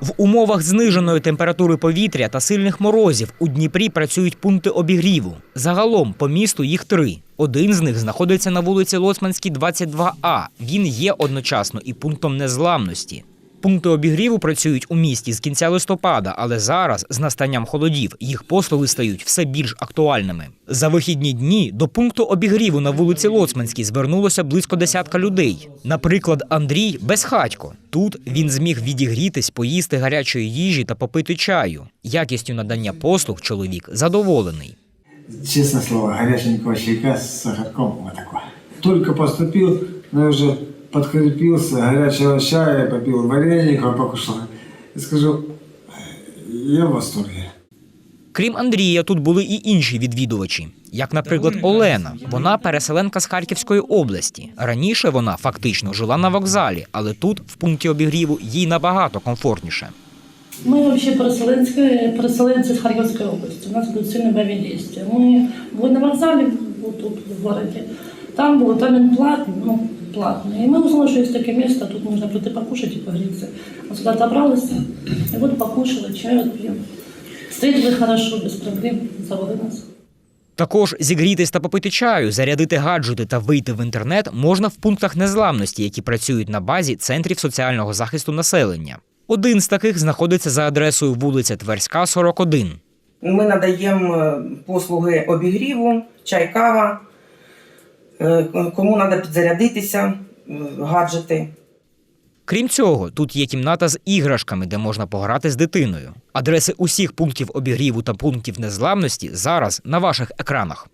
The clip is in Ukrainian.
В умовах зниженої температури повітря та сильних морозів у Дніпрі працюють пункти обігріву. Загалом по місту їх три. Один з них знаходиться на вулиці Лоцманській, 22А. Він є одночасно і пунктом незламності. Пункти обігріву працюють у місті з кінця листопада, але зараз, з настанням холодів, їх послуги стають все більш актуальними. За вихідні дні до пункту обігріву на вулиці Лоцманській звернулося близько десятка людей. Наприклад, Андрій безхатько. Тут він зміг відігрітись, поїсти гарячої їжі та попити чаю. Якістю надання послуг чоловік задоволений. Честное слово, горяченького чайка с сахарком. Только поступил, но я уже подкрепился, горячего чая попил, вареника покушал. И скажу, я в восторге. Крім Андрія, тут були і інші відвідувачі, як, наприклад, Олена. Вона переселенка з Харківської області. Раніше вона фактично жила на вокзалі, але тут, в пункті обігріву, їй набагато комфортніше. Мы вообще переселенцы, переселенцы из Харьковской области. У нас будут сильные боевые действия. Мы были на вокзале, вот тут в городе. Там был, там он платный, ну, платный. И мы узнали, что есть такое место, тут можно прийти покушать и погреться. Мы сюда добрались, и вот покушала, чай вот пьем. Встретили хорошо, без проблем, завели нас. Також зігрітись та попити чаю, зарядити гаджети та вийти в інтернет можна в пунктах незламності, які працюють на базі центрів соціального захисту населення. Один з таких знаходиться за адресою вулиця Тверська, 41. Ми надаємо е, послуги обігріву, чай, кава, е, кому треба підзарядитися, е, гаджети. Крім цього, тут є кімната з іграшками, де можна пограти з дитиною. Адреси усіх пунктів обігріву та пунктів незламності зараз на ваших екранах.